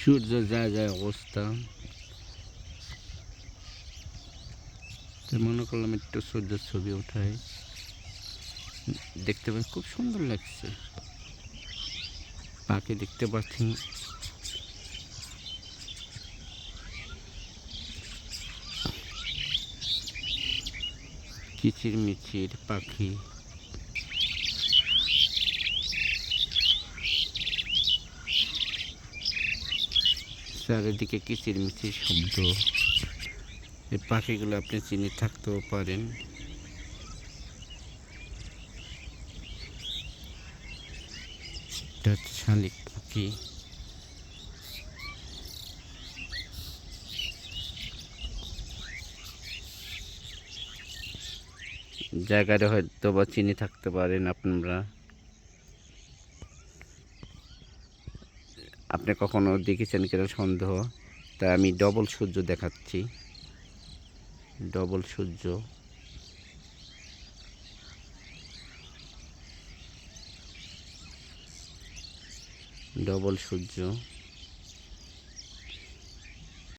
সূর্য যায় যায় অবস্থা তো মনে করলাম একটু সূর্যের ছবি ওঠাই দেখতে পাচ্ছি, খুব সুন্দর লাগছে। পাখি দেখতে পাচ্ছি। কিচির মিচির পাখি। চারিদিকে কিচির মিচির শব্দ? এই পাখিগুলো আপনি চিনে থাকতেও পারেন। শালিক পাখি। জায়গাটা হয়তো বা চিনে থাকতে পারেন আপনারা। আপনি কখনো দেখেছেন কিনা সন্দেহ? তাই আমি ডবল সূর্য দেখাচ্ছি। ডবল সূর্য। ডবল সূর্য।